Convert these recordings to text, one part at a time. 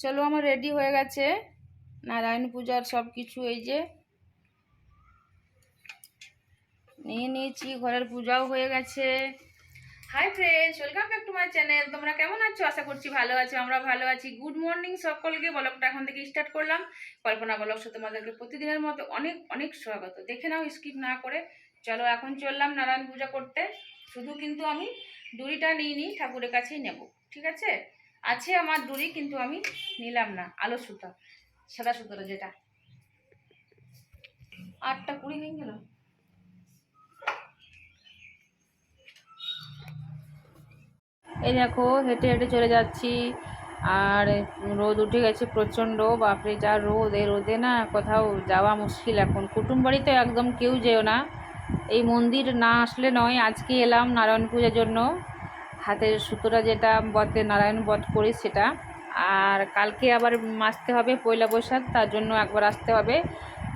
চলো আমার রেডি হয়ে গেছে। নারায়ণ পূজার সব কিছু এই যে। নিয়ে নিয়েছি, ঘরের পূজাও হয়ে গেছে। Hi friends welcome back to my channel তোমরা কেমন আছো? আশা করছি ভালো আছো, আমরা ভালো আছি। গুড মর্নিং সকলকে ব্লগটা এখন থেকে স্টার্ট করলাম। কল্পনা ব্লগসে তোমাদেরকে প্রতিদিনের মতো অনেক অনেক স্বাগত। দেখে নাও স্কিপ না করে। চলো এখন চললাম নারায়ণ পূজা করতে। শুধু কিন্তু আমি ডুরিটা নিই, ঠাকুরের কাছেই নেব। ঠিক আছে? আছে আমার ডুরি কিন্তু আমি নিলাম না, আলো সুতো, সাদা সুতোটা যেটা। আটটা কুড়ি নিয়ে গেল। এই দেখো, হেঁটে হেঁটে চলে যাচ্ছি, আর রোদ উঠে গেছে প্রচণ্ড, বাপরে যা রোদ, এই রোদে না কোথাও যাওয়া মুশকিল এখন। কুটুম বাড়িতে একদম কেউ যেও না। এই মন্দির না আসলে নয়, আজকে এলাম নারায়ণ পূজার জন্য। হাতের সুতোটা যেটা বতে নারায়ণ বধ করি সেটা। আর কালকে আবার আসতে হবে পয়লা বৈশাখ, তার জন্য একবার আসতে হবে।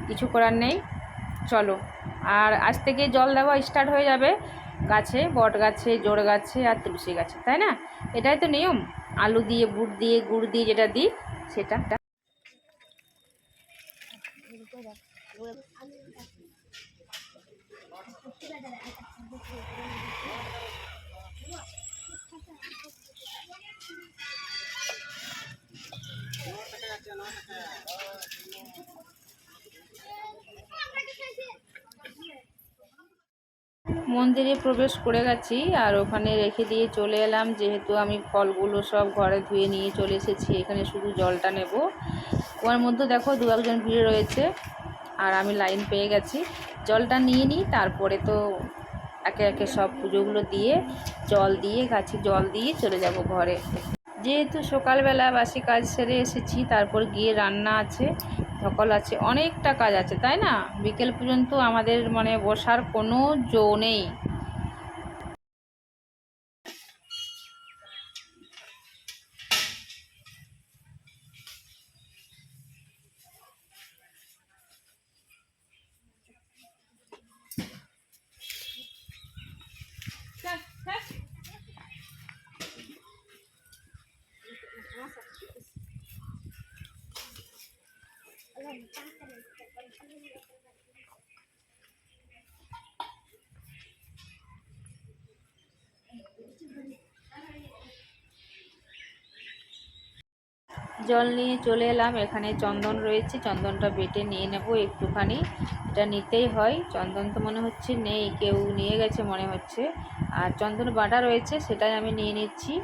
কিছু করার নেই। চলো। আর আজ থেকে জল দেওয়া স্টার্ট হয়ে যাবে গাছে, বট গাছে, জোড় গাছে আর তুলসী গাছে, তাই না? এটাই তো নিয়ম। আলু দিয়ে, বুট দিয়ে, গুড় দিয়ে যেটা দিই, সেটা। মন্দিরে প্রবেশ করে গেছি আর ওখানে রেখে দিয়ে চলে এলাম। যেহেতু আমি ফলগুলো সব ঘরে ধুয়ে নিয়ে চলে এসেছি, এখানে শুধু জলটা নেব। ওর মধ্যে দেখো দু একজন ভিড় রয়েছে আর আমি লাইন পেয়ে গেছি। জলটা নিয়ে নিই, তারপরে তো একে একে সব পুজোগুলো দিয়ে জল দিয়ে, গাছে জল দিয়ে চলে যাব ঘরে। যেহেতু সকালবেলা বাসি কাজ সেরে এসেছি, তারপর গিয়ে রান্না আছে সকল আছে, অনেকটা কাজ আছে, তাই না? বিকেল পর্যন্ত আমাদের মানে বসার কোনো জো নেই। জল নিয়ে চলে এলাম। এখানে চন্দন রয়েছে, চন্দনটা বেটে নিয়ে নেব একটুখানি। এটা নিতেই হয়, চন্দন তো মনে হচ্ছে নেই, কেউ নিয়ে গেছে মনে হচ্ছে। আর চন্দন বাটা রয়েছে, সেটাই আমি নিয়ে নিচ্ছি।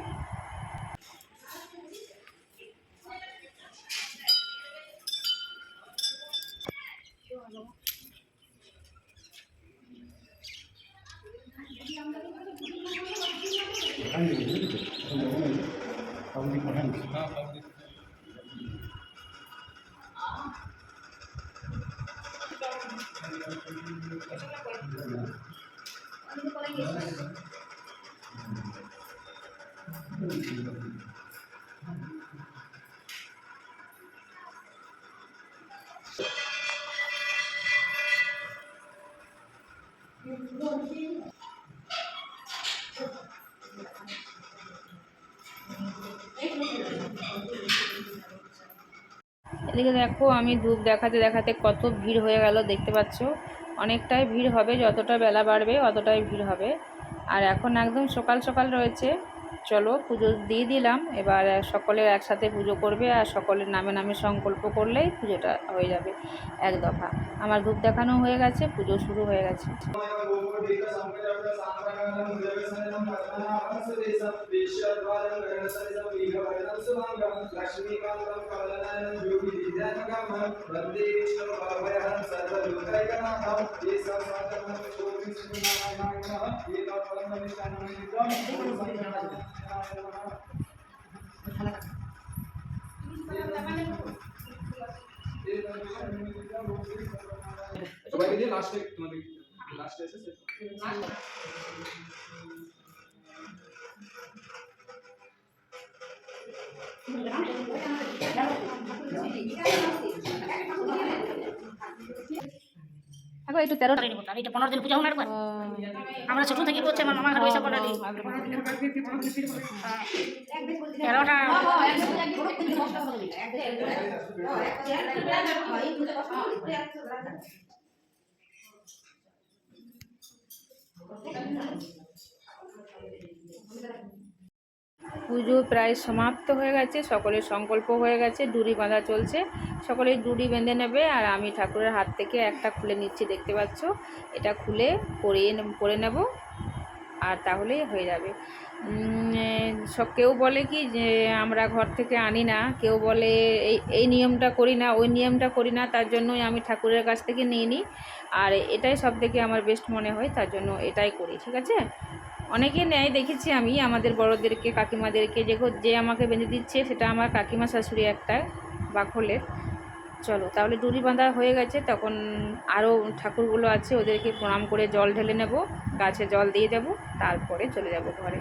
এদিকে দেখো আমি ধূপ দেখাতে দেখাতে কত ভিড় হয়ে গেল দেখতে পাচ্ছ? অনেকটাই ভিড় হবে, যতটা বেলা বাড়বে অতটাই ভিড় হবে। আর এখন একদম সকাল সকাল রয়েছে। চলো, পুজো দিয়ে দিলাম। এবার সকলের একসাথে পুজো করবে আর সকলের নামে নামে সংকল্প করলেই পুজোটা হয়ে যাবে এক দফা। আমার ধূপ দেখানো হয়ে গেছে, পুজো শুরু হয়ে গেছে। সবাইকে দিয়ে লাস্টে তোমাদের দেখো একটু তেরো তারিখ করতাম এটা পনেরো দিন পূজা একবার আমরা ছোট থেকে করছি আমার মামা ঘর ওইসব পনেরো দিন। তেরোটা। পুজো প্রায় সমাপ্ত হয়ে গেছে, সকলের সংকল্প হয়ে গেছে ডুরি বাঁধা চলছে। সকলে ডুরি বেঁধে নেবে আর আমি ঠাকুরের হাত থেকে একটা খুলে নিচ্ছি, দেখতে পাচ্ছ? এটা খুলে পরিয়ে পরে নেব আর তাহলেই হয়ে যাবে। সব কেউ বলে কি যে আমরা ঘর থেকে আনি না, কেউ বলে এই এই নিয়মটা করি না, ওই নিয়মটা করি না, তার জন্যই আমি ঠাকুরের কাছ থেকে নিয়ে নিই আর এটাই সব থেকে আমার বেস্ট মনে হয়, তার জন্য এটাই করি, ঠিক আছে? অনেকে নেয় দেখেছি আমি, আমাদের বড়োদেরকে, কাকিমাদেরকে, যে যে আমাকে বেঁধে দিচ্ছে সেটা আমার কাকিমা শাশুড়ি একটা বাখলের চলো, তাহলে ডুরি বাঁধা হয়ে গেছে, তখন আরও ঠাকুরগুলো আছে, ওদেরকে প্রণাম করে জল ঢেলে নেব, গাছে জল দিয়ে দেব তারপরে চলে যাব ঘরে।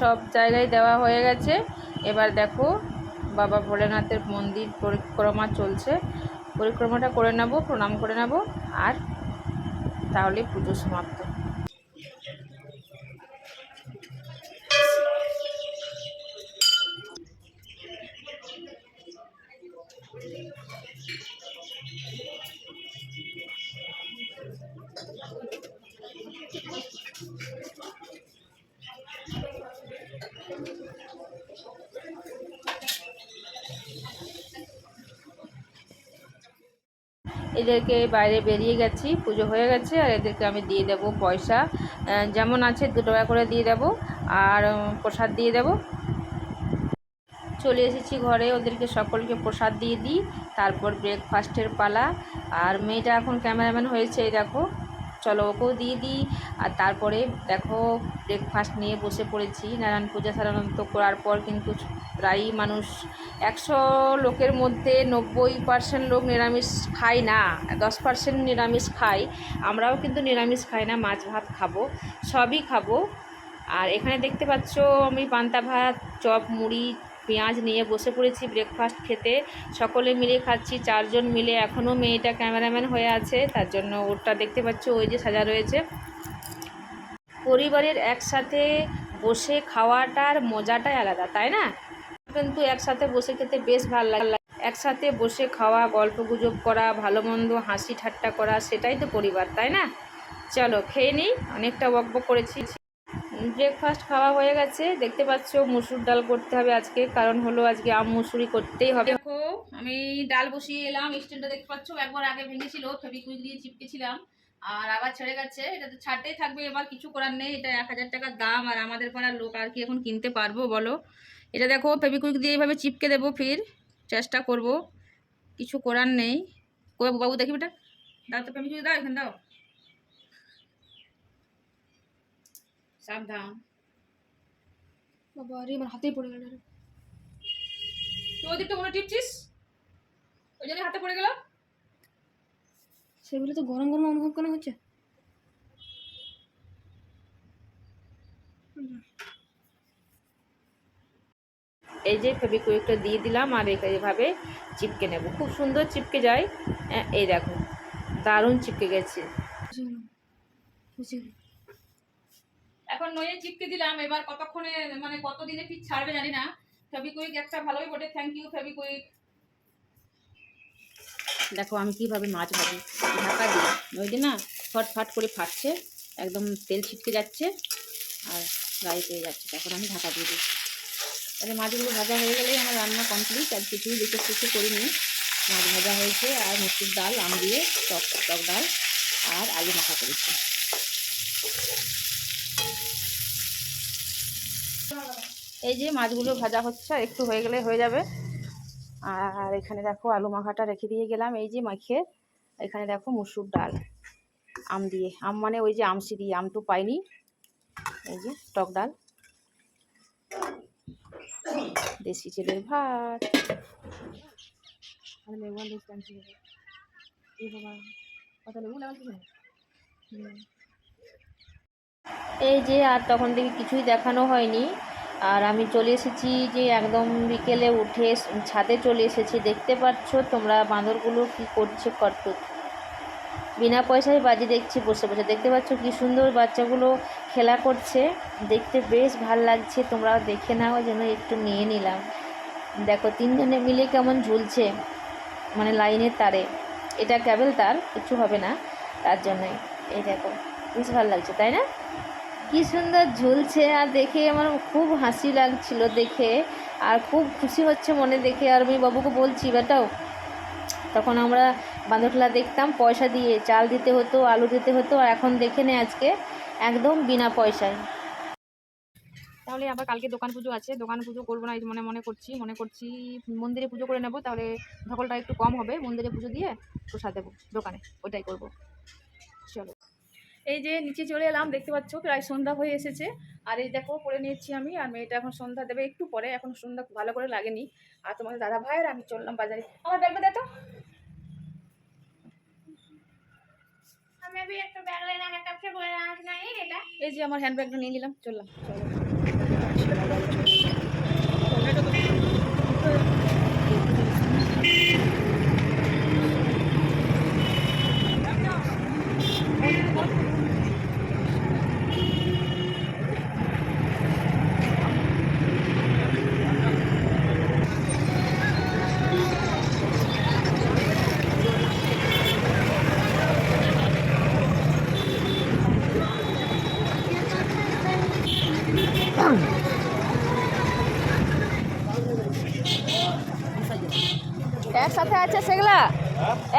সব জায়গায় দেওয়া হয়ে গেছে। এবার দেখো বাবা ভোলেনাথের মন্দির পরিক্রমা চলছে। পরিক্রমাটা করে নেব, প্রণাম করে নেব আর তাহলে পুজো সমাপ্ত। এদেরকে বাইরে বেরিয়ে গেছি, পুজো হয়ে গেছে, আর এদেরকে আমি দিয়ে দেব পয়সা। যেমন আছে দু টাকা করে দিয়ে দেব, আর প্রসাদ দিয়ে দেব। চলে এসেছি ঘরে, ওদেরকে সকলকে প্রসাদ দিয়ে দিই। তারপর ব্রেকফাস্টের পালা। আর মেয়েটা এখন ক্যামেরাম্যান হয়েছে, এই দেখো। চলো ওকেও দিয়ে দিই। আর তারপরে দেখো ব্রেকফাস্ট নিয়ে বসে পড়েছি। নারায়ণ পূজা সাধারণত করার পর কিন্তু প্রায়ই মানুষ একশো লোকের মধ্যে নব্বই পার্সেন্ট লোক নিরামিষ খায় না, দশ পার্সেন্ট নিরামিষ খায়। আমরাও কিন্তু নিরামিষ খাই না, মাছ ভাত খাব, সবই খাব। আর এখানে দেখতে পাচ্ছ আমি পান্তা ভাত, চপ, মুড়ি পেঁয়াজ নিয়ে বসে পড়েছি ব্রেকফাস্ট খেতে। সকলে মিলে খাচ্ছি, চারজন মিলে। এখনও মেয়েটা ক্যামেরাম্যান হয়ে আছে, তার জন্য ওরটা দেখতে পাচ্ছ, ওই যে সাজা রয়েছে। পরিবারের একসাথে বসে খাওয়াটার মজাটাই আলাদা, তাই না? কিন্তু একসাথে বসে খেতে বেশ ভালো লাগে। একসাথে বসে খাওয়া, গল্প গুজব করা, ভালো মন্দ হাসি ঠাট্টা করা, সেটাই তো পরিবার, তাই না? চলো, খেয়ে নিই। অনেকটা বকবক করেছি। ব্রেকফাস্ট খাওয়া হয়ে গেছে। দেখতে পাচ্ছ, মুসুর ডাল করতে হবে আজকে। কারণ হলো আজকে আম মুসুরি করতেই হবে। দেখো, আমি ডাল বসিয়ে এলাম। স্ট্যান্ডটা দেখতে পাচ্ছ, একবার আগে ভেঙেছিল। ফেবিকুইক দিয়ে চিপকেছিলাম। আর আবার ছেড়ে গেছে। এটা তো ছাড়তেই থাকবে। এবার কিছু করার নেই। এটা এক হাজার টাকার দাম। আর আমাদের পাড়ার লোক আর কি এখন কিনতে পারব, বলো? এটা দেখো, ফেবিকুইক দিয়ে এইভাবে চিপকে দেবো ফির। চেষ্টা করব। কিছু করার নেই। বাবু, দেখি বেটা দাও তো ফেবিকুইক দাও, এখানে দাও। সাবধান বাবা আরে আমার হাতেই পড়ে গেল। রে। তুই ওদিকটা কোনো টিপছিস ওই জন্য হাতে পড়ে গেল সেগুলো তো গরম গরম অনুভব কেন হচ্ছে? এই যে ফেবিকুইকটা দিয়ে দিলাম আর একে এভাবে চিপকে নেব। খুব সুন্দর চিপকে যায়। এই দেখো দারুণ চিপকে গেছে বুঝে গেলাম বুঝে গেলাম এখন নয়ে চিপকে দিলাম, এবার কতক্ষণে মানে কতদিনে পিচ ছাড়বে জানি না। ফেবিকুইক একটা ভালোই বটে থ্যাংক ইউ ফেবিকুইক দেখো, আমি কীভাবে মাছ ভাজি। ঢাকা দিই নইলে না ফট ফাট করে ফাটছে, একদম তেল ছিটকে যাচ্ছে, আর গায়ে পেয়ে যাচ্ছে। তখন আমি ঢাকা দিয়ে দিই তাহলে মাছগুলো ভাজা হয়ে গেলেই আমার রান্না কমপ্লিট আর কিছুই বিশেষ কিছু করিনি। মাছ ভাজা হয়েছে, আর মসুর ডাল, আম দিয়ে, টক টক ডাল, আর আলু মাখা করেছি। এই যে মাছগুলো ভাজা হচ্ছে একটু হয়ে গেলে হয়ে যাবে। আর এখানে দেখো আলু মাখাটা রেখে দিয়ে গেলাম। এই যে মাখিয়ে এখানে দেখো মুসুর ডাল আম দিয়ে। আম মানে ওই যে আমসি দিয়ে আম তো পাইনি। এই যে টক ডাল। দেশি ছেলের ভাত। এই যে আর তখন থেকে কিছুই দেখানো হয়নি। আর আমি চলে এসেছি যে একদম বিকেলে উঠে ছাদে চলে এসেছি। দেখতে পাচ্ছ তোমরা বাঁদরগুলো কি করছে করতো বিনা পয়সায় বাজি দেখছি বসে বসে। দেখতে পাচ্ছ কি সুন্দর বাচ্চাগুলো খেলা করছে। দেখতে বেশ ভালো লাগছে। তোমরা দেখে নাও, যেন একটু নিয়ে নিলাম। দেখো, তিনজনে মিলে কেমন ঝুলছে মানে লাইনের তারে। এটা ক্যাবেল তার কিছু হবে না, তার জন্যই। এই দেখো, বেশ ভালো লাগছে, তাই না? কি সুন্দর ঝুলছে আর দেখে আমার খুব হাসি লাগছিল দেখে। আর খুব খুশি হচ্ছে মনে দেখে। আর আমি বাবুকে বলছি, বেটাও। তখন আমরা বাঁদরখেলা দেখতাম, পয়সা দিয়ে। চাল দিতে হতো, আলু দিতে হতো, আর এখন দেখে নে আজকে একদম বিনা পয়সায়। তাহলে আবার কালকে দোকান পুজো আছে। দোকান পুজো করব না মনে মনে করছি মনে করছি মন্দিরে পুজো করে নেব, তাহলে ধকলটা একটু কম হবে। মন্দিরে পুজো দিয়ে প্রসাদ দেবো, দোকানে ওটাই করব। এই যে নিচে চলে এলাম দেখতে পাচ্ছ প্রায় সন্ধ্যা হয়ে এসেছে। আর এই দেখো পরে নিয়েছি আমি আর মেয়েটা এখন সন্ধ্যা দেবে একটু পরে এখন সন্ধ্যা ভালো করে লাগেনি। আর তোমাদের দাদা ভাই আর আমি চললাম বাজারে। আমার ব্যাগটা দেখো এই যে আমার হ্যান্ডব্যাগটা নিয়ে নিলাম চললাম। চললাম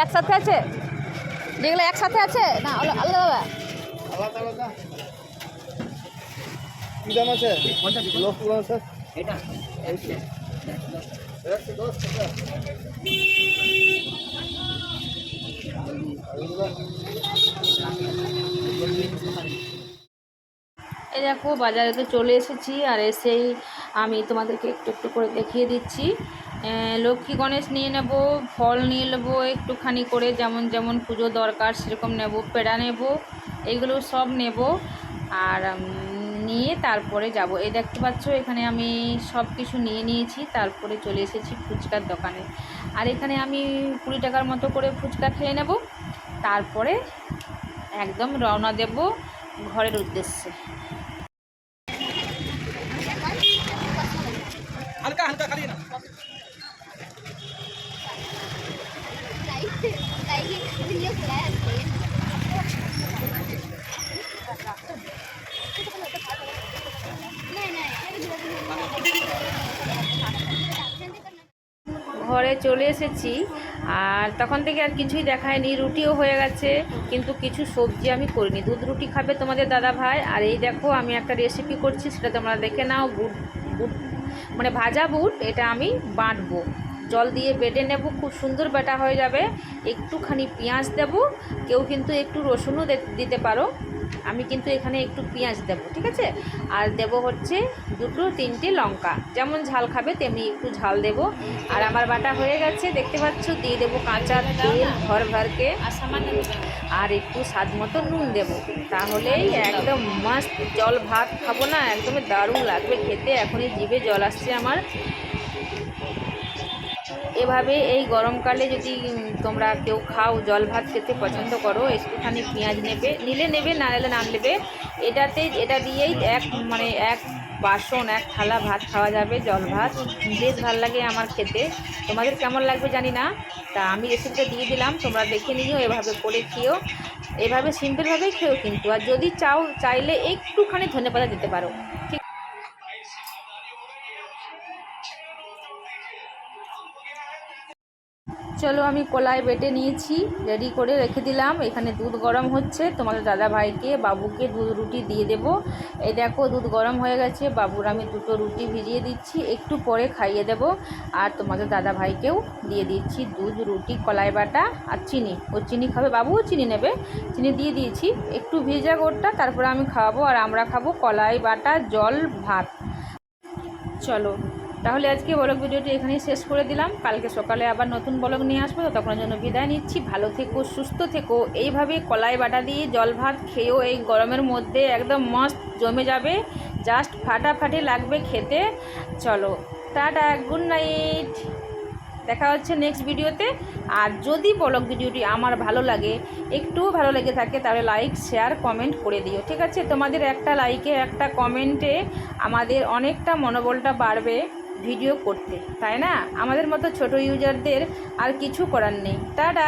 একসাথে আছে? যেগুলো একসাথে আছে? না আলা- আলাদা আলাদা আলাদা কি দাম আছে। এটা। এই দেখো বাজারে তো চলে এসেছি আর এসেই আমি তোমাদেরকে একটু একটু করে দেখিয়ে দিচ্ছি। লক্ষ্মী গণেশ নিয়ে নেব, ফল নিয়ে নেব একটুখানি করে, যেমন যেমন পুজো দরকার সেরকম নেব, পেড়া নেব, এগুলো সব নেব। আর নিয়ে তারপরে যাব। এই দেখতে পাচ্ছ, এখানে আমি সব কিছু নিয়ে নিয়েছি, তারপরে চলে এসেছি ফুচকার দোকানে। আর এখানে আমি কুড়ি টাকার মতো করে ফুচকা খেয়ে নেব, তারপরে একদম রওনা দেব ঘরের উদ্দেশ্যে হালকা হালকা খালি না ঘরে চলে এসেছি আর তখন থেকে আর কিছুই দেখায়নি, রুটিও হয়ে গেছে, কিন্তু কিছু সবজি আমি করিনি। দুধ রুটি খাবে তোমাদের দাদা ভাই, আর এই দেখো আমি একটা রেসিপি করছি, সেটা তোমরা দেখে নাও, বুট বুট মানে ভাজা বুট, এটা আমি বাঁটবো। জল দিয়ে বেটে নেব, খুব সুন্দর বাটা হয়ে যাবে। একটুখানি পেঁয়াজ দেব, কেউ কিন্তু একটু রসুনও দিতে পারো। আমি কিন্তু এখানে একটু পেঁয়াজ দেবো, ঠিক আছে? আর দেব হচ্ছে দুটো তিনটে লঙ্কা। যেমন ঝাল খাবে, তেমনি একটু ঝাল দেব। আর আমার বাটা হয়ে গেছে, দেখতে পাচ্ছ? দিয়ে দেবো কাঁচা তেল ভর ভরকে আর একটু স্বাদ মতো নুন দেবো। তাহলেই একদম মাস্ত জল ভাত খাব না, একদমই দারুণ লাগবে খেতে। এখনই জিভে জল আসছে আমার। এভাবে এই গরমকালে যদি তোমরা কেউ খাও, জল ভাত খেতে পছন্দ করো, একটুখানি পেঁয়াজ নেবে, নিলে নেবে, না নিলে না নেবে, এটাতে, এটা দিয়েই এক মানে এক বাসন, এক থালা ভাত খাওয়া যাবে, জল ভাত। বেশ ভালো লাগে আমার খেতে। তোমাদের কেমন লাগবে জানি না, তা আমি রেসিপিটা দিয়ে দিলাম, তোমরা দেখে নিও, এভাবে করে খেও এভাবে সিম্পলভাবেই খেও কিন্তু, আর যদি চাও, চাইলে একটুখানি ধনেপাতা দিতে পারো। চলো আমি কলাই বেটে নিয়েছি রেডি করে রেখে দিলাম। এখানে দুধ গরম হচ্ছে, তোমাদের দাদা ভাইকে বাবুকে দুধ রুটি দিয়ে দেব। এই দেখো দুধ গরম হয়ে গেছে, বাবুর আমি দুটো রুটি ভিজিয়ে দিচ্ছি, একটু পরে খাইয়ে দেব। আর তোমাদের দাদা ভাইকেও দিয়ে দিচ্ছি দুধ, রুটি, কলাই বাটা আর চিনি। ও চিনি খাবে, বাবুও চিনি নেবে। চিনি দিয়ে দিয়েছি, একটু ভিজা গোড়টা তারপরে আমি খাওয়াবো। আর আমরা খাব কলাই বাটা জল ভাত। চলো তাহলে আজকে ব্লগ ভিডিওটি এখানেই শেষ করে দিলাম। কালকে সকালে আবার নতুন ব্লগ নিয়ে আসব, তো তখন জন্য বিদায় নিচ্ছি। ভালো থেকো, সুস্থ থেকো। এইভাবে কলাই বাটা দিয়ে জল ভাত খেয়েও এই গরমের মধ্যে একদম মস্ত জমে যাবে। জাস্ট ফাটাফাটি লাগবে খেতে। চলো, টাটা, গুড নাইট। দেখা হচ্ছে নেক্সট ভিডিওতে। আর যদি ব্লগ ভিডিওটি আমার ভালো লাগে একটু ভালো লেগে থাকে, তাহলে লাইক, শেয়ার, কমেন্ট করে দিও, ঠিক আছে? তোমাদের একটা লাইকে, একটা কমেন্টে আমাদের অনেকটা মনোবলটা বাড়বে। ভিডিও করতে তাই না? আমাদের মতো ছোট ইউজারদের আর কিছু করার নেই। টাটা!